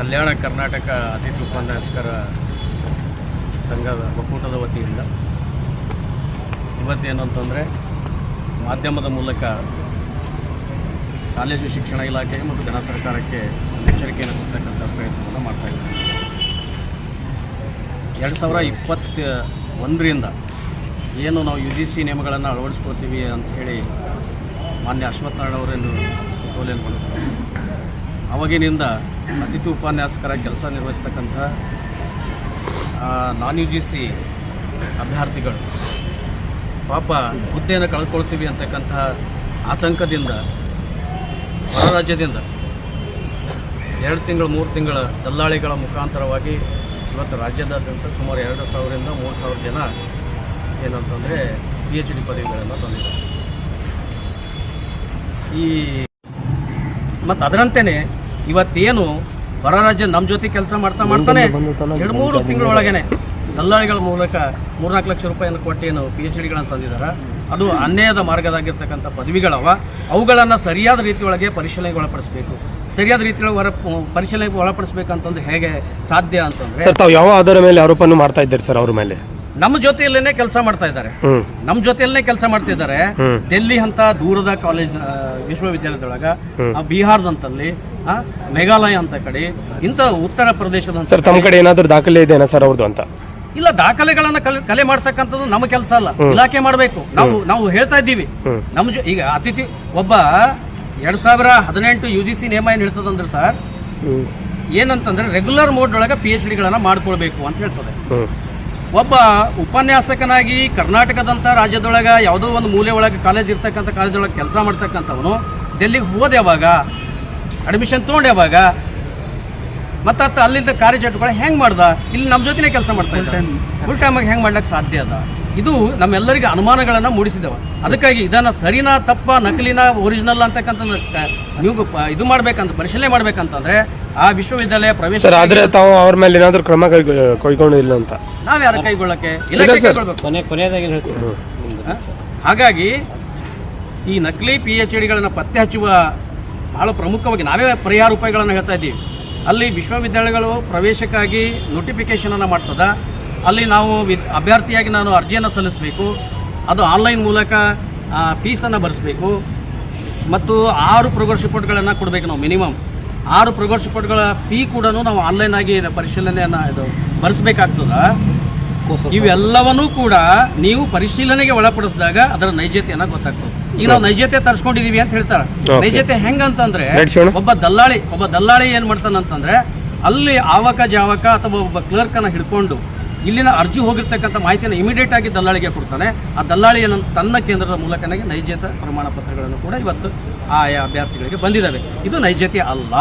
ಕಲ್ಯಾಣ ಕರ್ನಾಟಕ ಅತಿಥಿ ಉಪನ್ಯಾಸಕರ ಸಂಘದ ಒಕ್ಕೂಟದ ವತಿಯಿಂದ ಇವತ್ತೇನು ಅಂತಂದರೆ ಮಾಧ್ಯಮದ ಮೂಲಕ ಕಾಲೇಜು ಶಿಕ್ಷಣ ಇಲಾಖೆಗೆ ಮತ್ತು ಜನ ಸರ್ಕಾರಕ್ಕೆ ಎಚ್ಚರಿಕೆಯನ್ನು ಕೊಡ್ತಕ್ಕಂಥ ಪ್ರಯತ್ನವನ್ನು ಮಾಡ್ತಾಯಿದ್ದಾರೆ ಎರಡು ಸಾವಿರ ಇಪ್ಪತ್ತ ಒಂದರಿಂದ ಏನು ನಾವು ಯು ಜಿ ಸಿ ನಿಯಮಗಳನ್ನು ಅಳವಡಿಸ್ಕೋತೀವಿ ಅಂತ ಹೇಳಿ ಮಾನ್ಯ ಅಶ್ವತ್ಥನಾರಾಯಣ ಅವರನ್ನು ಸುತ್ತೋಲೆಯನ್ನು ಮಾಡಿದ್ರು. ಅವಾಗಿನಿಂದ ಅತಿಥಿ ಉಪನ್ಯಾಸಕರ ಕೆಲಸ ನಿರ್ವಹಿಸ್ತಕ್ಕಂಥ ನಾನ್ ಯು ಜಿ ಸಿ ಅಭ್ಯರ್ಥಿಗಳು. ಪಾಪ ಹುದ್ದೆಯನ್ನು ಕಳ್ಕೊಳ್ತೀವಿ ಅಂತಕ್ಕಂಥ ಆತಂಕದಿಂದ, ಹೊರ ರಾಜ್ಯದಿಂದ ಎರಡು ತಿಂಗಳು, ಮೂರು ತಿಂಗಳ ದಲ್ಲಾಳಿಗಳ ಮುಖಾಂತರವಾಗಿ ಇವತ್ತು ರಾಜ್ಯದಾದ್ಯಂತ ಸುಮಾರು ಎರಡು ಸಾವಿರದಿಂದ ಮೂರು ಸಾವಿರ ಜನ ಏನಂತಂದರೆ ಪಿ ಎಚ್ ಡಿ ಪದವಿಗಳನ್ನು ತಂದಿದ್ದಾರೆ. ಈ ಮತ್ತು ಅದರಂತೆಯೇ ಇವತ್ತೇನು ಹೊರ ರಾಜ್ಯ ನಮ್ಮ ಜೊತೆ ಕೆಲಸ ಮಾಡ್ತಾ ಮಾಡ್ತಾನೆ? ಎರಡು ಮೂರು ತಿಂಗಳೊಳಗೇನೆ ದಲ್ಲಾಳಿಗಳ ಮೂಲಕ ಮೂರ್ನಾಲ್ಕು ಲಕ್ಷ ರೂಪಾಯಿಯನ್ನು ಕೊಟ್ಟು ಏನು ಪಿ ಎಚ್ ಡಿಗಳನ್ನು ತಂದಿದ್ದಾರೆ ಅದು ಅನ್ಯಾಯದ ಮಾರ್ಗದಾಗಿರ್ತಕ್ಕಂಥ ಪದವಿಗಳವ. ಅವುಗಳನ್ನು ಸರಿಯಾದ ರೀತಿಯೊಳಗೆ ಪರಿಶೀಲನೆಗೆ ಒಳಪಡಿಸಬೇಕು. ಸರಿಯಾದ ರೀತಿಯೊಳಗೆ ಹೊರ ಪರಿಶೀಲನೆಗೆ ಒಳಪಡಿಸಬೇಕಂತಂದು ಹೇಗೆ ಸಾಧ್ಯ ಅಂತಂದರೆ ಸರ್ ತಾವು ಯಾವ ಆಧಾರ ಮೇಲೆ ಆರೋಪವನ್ನು ಮಾಡ್ತಾ ಇದ್ದೀರಿ ಸರ್ ಅವ್ರ ಮೇಲೆ? ನಮ್ಮ ಜೊತೆಯಲ್ಲೇನೆ ಕೆಲಸ ಮಾಡ್ತಾ ಇದ್ದಾರೆ. ನಮ್ಮ ಜೊತೆಯಲ್ಲೇ ಕೆಲಸ ಮಾಡ್ತಾ ಇದ್ದಾರೆ. ಡೆಲ್ಲಿ ಅಂತ ದೂರದ ಕಾಲೇಜ್ ವಿಶ್ವವಿದ್ಯಾಲಯದೊಳಗ ಬಿಹಾರದಂತಲ್ಲಿ ಮೇಘಾಲಯ ಅಂತ ಕಡೆ ಇಂಥ ಉತ್ತರ ಪ್ರದೇಶದ ಸರ್ ತಮ್ಮ ಕಡೆ ಏನಾದರೂ ದಾಖಲೆ ಇದೆಯಾ ಸರ್ ಅವ್ರದ್ದು ಅಂತ? ಇಲ್ಲ ದಾಖಲೆಗಳನ್ನ ಕಲೆ ಕಲೆ ಮಾಡ್ತಕ್ಕಂಥದ್ದು ನಮ್ಮ ಕೆಲಸ ಅಲ್ಲ. ಇಲಾಖೆ ಮಾಡಬೇಕು. ನಾವು ನಾವು ಹೇಳ್ತಾ ಇದ್ದೀವಿ. ನಮ್ಮ ಜೊ ಈಗ ಅತಿಥಿ ಒಬ್ಬ ಎರಡ್ ಸಾವಿರ ಹದಿನೆಂಟು ಯು ಜಿ ಸಿ ನಿಯಮ ಏನು ಹೇಳ್ತದಂದ್ರೆ ಸರ್ ಏನಂತಂದ್ರೆ ರೆಗ್ಯುಲರ್ ಮೋಡ್ ಒಳಗೆ ಪಿ ಎಚ್ ಡಿಗಳನ್ನ ಮಾಡ್ಕೊಳ್ಬೇಕು ಅಂತ ಹೇಳ್ತದೆ. ಒಬ್ಬ ಉಪನ್ಯಾಸಕನಾಗಿ ಕರ್ನಾಟಕದಂಥ ರಾಜ್ಯದೊಳಗೆ ಯಾವುದೋ ಒಂದು ಮೂಲೆ ಒಳಗೆ ಕಾಲೇಜ್ ಇರ್ತಕ್ಕಂಥ ಕಾಲೇಜೊಳಗೆ ಕೆಲಸ ಮಾಡ್ತಕ್ಕಂಥವನು ಡೆಲ್ಲಿಗೆ ಹೋದೆ ಯಾವಾಗ ಅಡ್ಮಿಷನ್ ತೊಗೊಂಡು ಯಾವಾಗ ಮತ್ತು ಅತ್ತ ಅಲ್ಲಿಂದ ಕಾರ್ಯಚಟುವಟಿಕೆ ಹೆಂಗೆ ಮಾಡ್ದ? ಇಲ್ಲಿ ನಮ್ಮ ಜೊತೆನೇ ಕೆಲಸ ಮಾಡ್ತಾ ಫುಲ್ ಟೈಮಾಗಿ ಹೆಂಗೆ ಮಾಡ್ಲಿಕ್ಕೆ ಸಾಧ್ಯ ಅದ? ಇದು ನಮ್ಮೆಲ್ಲರಿಗೆ ಅನುಮಾನಗಳನ್ನು ಮೂಡಿಸಿದೆವು. ಅದಕ್ಕಾಗಿ ಇದನ್ನು ಸರಿನಾ ತಪ್ಪ ನಕಲಿನ ಒರಿಜಿನಲ್ ಅಂತಕ್ಕಂಥ ನೀವು ಇದು ಮಾಡ್ಬೇಕಂತ ಪರಿಶೀಲನೆ ಮಾಡ್ಬೇಕಂತಂದ್ರೆ ಆ ವಿಶ್ವವಿದ್ಯಾಲಯ ಪ್ರವೇಶ ಸರ್ ಆದ್ರೆ ತಾವು ಅವ್ರ ಮೇಲೆ ಏನಾದರೂ ಕ್ರಮ ಕೈ ಕೈಗೊಂಡಿಲ್ಲ ಅಂತ. ನಾವ್ ಯಾರು ಕೈಗೊಳ್ಳಕ್ಕೆ? ಇಲ್ಲ ಹಾಗಾಗಿ ಈ ನಕಲಿ ಪಿ ಎಚ್ ಡಿಗಳನ್ನು ಪತ್ತೆ ಹಚ್ಚುವ ಬಹಳ ಪ್ರಮುಖವಾಗಿ ನಾವೇ ಪರಿಹಾರ ಉಪಾಯಗಳನ್ನು ಹೇಳ್ತಾ ಇದ್ದೀವಿ. ಅಲ್ಲಿ ವಿಶ್ವವಿದ್ಯಾಲಯಗಳು ಪ್ರವೇಶಕ್ಕಾಗಿ ನೋಟಿಫಿಕೇಷನನ್ನು ಮಾಡ್ತದ. ಅಲ್ಲಿ ನಾವು ಅಭ್ಯರ್ಥಿಯಾಗಿ ನಾನು ಅರ್ಜಿಯನ್ನು ಸಲ್ಲಿಸಬೇಕು. ಅದು ಆನ್ಲೈನ್ ಮೂಲಕ ಫೀಸನ್ನು ಭರಿಸಬೇಕು. ಮತ್ತು ಆರು ಪ್ರೋಗ್ರೆಸ್ ರಿಪೋರ್ಟ್ಗಳನ್ನು ಕೊಡಬೇಕು ನಾವು ಮಿನಿಮಮ್. ಆರು ಪ್ರೋಗ್ರೆಸ್ ರಿಪೋರ್ಟ್ಗಳ ಫೀ ಕೂಡ ನಾವು ಆನ್ಲೈನ್ ಆಗಿ ಇದು ಪರಿಶೀಲನೆಯನ್ನು ಇದು ಭರಿಸಬೇಕಾಗ್ತದ. ಇವೆಲ್ಲವನ್ನೂ ಕೂಡ ನೀವು ಪರಿಶೀಲನೆಗೆ ಒಳಪಡಿಸಿದಾಗ ಅದರ ನೈಜತೆಯನ್ನು ಗೊತ್ತಾಗ್ತದೆ. ಈಗ ನಾವು ನೈಜತೆ ತರಿಸ್ಕೊಂಡಿದೀವಿ ಅಂತ ಹೇಳ್ತಾರೆ. ನೈಜತೆ ಹೆಂಗಂತಂದ್ರೆ ಒಬ್ಬ ದಲ್ಲಾಳಿ ಒಬ್ಬ ದಲ್ಲಾಳಿ ಏನ್ ಮಾಡ್ತಾನಂತಂದ್ರೆ ಅಲ್ಲಿ ಆವಕ ಜಾವಕ ಅಥವಾ ಒಬ್ಬ ಕ್ಲರ್ಕ್ ಅನ್ನ ಹಿಡ್ಕೊಂಡು ಇಲ್ಲಿನ ಅರ್ಜಿ ಹೋಗಿರ್ತಕ್ಕಂಥ ಮಾಹಿತಿಯನ್ನು ಇಮಿಡಿಯೇಟ್ ಆಗಿ ದಲ್ಲಾಳಿಗೆ ಕೊಡ್ತಾನೆ. ಆ ದಲ್ಲಾಳಿ ತನ್ನ ಕೇಂದ್ರದ ಮೂಲಕನಾಗಿ ನೈಜತೆ ಪ್ರಮಾಣ ಪತ್ರಗಳನ್ನು ಕೂಡ ಇವತ್ತು ಆಯಾ ಅಭ್ಯರ್ಥಿಗಳಿಗೆ ಬಂದಿದ್ದಾವೆ ಇದು ನೈಜತೆ ಅಲ್ಲ.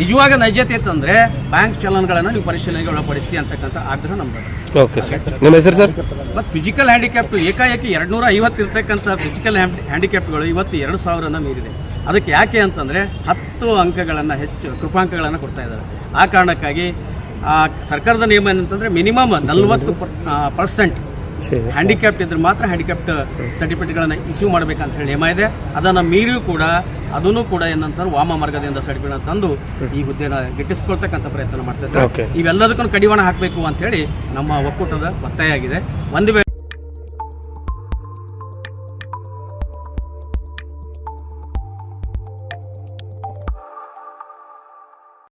ನಿಜವಾಗ ನೈಜತೆ ಅಂತಂದ್ರೆ ಬ್ಯಾಂಕ್ ಚಲನ್ಗಳನ್ನು ನೀವು ಪರಿಶೀಲನೆಗೆ ಒಳಪಡಿಸಿ ಅಂತಕ್ಕಂಥ ಆಗ್ರಹ ನಮ್ದು. ಓಕೆ ಸರ್ ನಿಮ್ಮ ಹೆಸರು ಸರ್ ಮತ್ತು ಫಿಸಿಕಲ್ ಹ್ಯಾಂಡಿಕ್ಯಾಪ್ ಏಕಾಏಕಿ ಎರಡುನೂರ ಐವತ್ತು ಇರತಕ್ಕಂಥ ಫಿಸಿಕಲ್ ಹ್ಯಾಂಡಿಕ್ಯಾಪ್ಗಳು ಇವತ್ತು ಎರಡು ಸಾವಿರನ ಮೀರಿದೆ. ಅದಕ್ಕೆ ಯಾಕೆ ಅಂತಂದರೆ ಹತ್ತು ಅಂಕಗಳನ್ನು ಹೆಚ್ಚು ಕೃಪಾಂಕಗಳನ್ನು ಕೊಡ್ತಾ ಇದ್ದಾರೆ. ಆ ಕಾರಣಕ್ಕಾಗಿ ಸರ್ಕಾರದ ನಿಯಮ ಏನಂತಂದ್ರೆ ಮಿನಿಮಮ್ ನಲ್ವತ್ತು ಪರ್ಸೆಂಟ್ ಹ್ಯಾಂಡಿಕ್ಯಾಪ್ ಇದ್ರೆ ಮಾತ್ರ ಹ್ಯಾಂಡಿಕ್ಯಾಪ್ಟ್ ಸರ್ಟಿಫಿಕೇಟ್ಗಳನ್ನು ಇಶ್ಯೂ ಮಾಡಬೇಕಂತ ಹೇಳಿ ನಿಯಮ ಇದೆ. ಅದನ್ನು ಮೀರಿಯೂ ಕೂಡ ಅದನ್ನು ಕೂಡ ಏನಂತಾರೆ ವಾಮ ಮಾರ್ಗದಿಂದ ಸರ್ಟಿಫಿಕೇಟ್ ತಂದು ಈ ಹುದ್ದೆನ ಗಿಟ್ಟಿಸ್ಕೊಳ್ತಕ್ಕಂಥ ಪ್ರಯತ್ನ ಮಾಡ್ತಾ ಇದ್ದಾರೆ. ಇವೆಲ್ಲದಕ್ಕೂ ಕಡಿವಾಣ ಹಾಕಬೇಕು ಅಂತ ಹೇಳಿ ನಮ್ಮ ಒಕ್ಕೂಟದ ಒತ್ತಾಯ ಆಗಿದೆ. ಒಂದು ವೇಳೆ